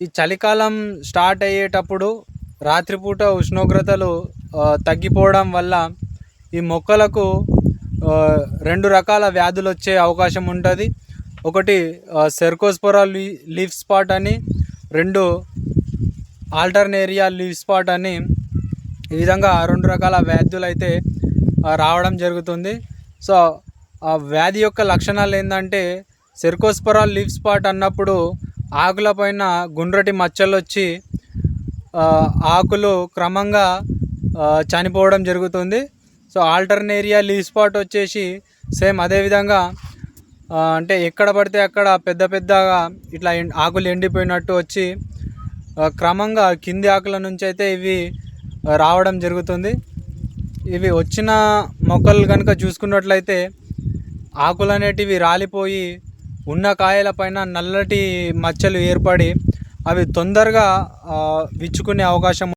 ఈ చలికాలం స్టార్ట్ అయ్యేటప్పుడు రాత్రిపూట ఉష్ణోగ్రతలు తగ్గిపోవడం వల్ల ఈ మొక్కలకు రెండు రకాల వ్యాధులు వచ్చే అవకాశం ఉంటుంది. ఒకటి సెర్కోస్పొరా లీ లీఫ్ స్పాట్ అని రెండు ఆల్టర్నేరియా లీఫ్ స్పాట్ అని ఈ విధంగా రెండు రకాల వ్యాధులు అయితే రావడం జరుగుతుంది. సో ఆ వ్యాధి యొక్క లక్షణాలు ఏంటంటే సెర్కోస్పొరా లీఫ్ స్పాట్ అన్నప్పుడు ఆకుల పైన గుండ్రటి మచ్చలు వచ్చి ఆకులు క్రమంగా చనిపోవడం జరుగుతుంది. సో ఆల్టర్నేరియా లీ స్పాట్ వచ్చేసి సేమ్ అదేవిధంగా అంటే ఎక్కడ పడితే అక్కడ పెద్ద పెద్దగా ఇట్లా ఆకులు ఎండిపోయినట్టు వచ్చి క్రమంగా కింది ఆకుల నుంచి అయితే ఇవి రావడం జరుగుతుంది. ఇవి వచ్చిన మొక్కలు కనుక చూసుకున్నట్లయితే ఆకులు అనేటివి రాలిపోయి ఉన్న కాయల పైన నల్లటి మచ్చలు ఏర్పడి అవి తొందరగా విచ్చుకునే అవకాశం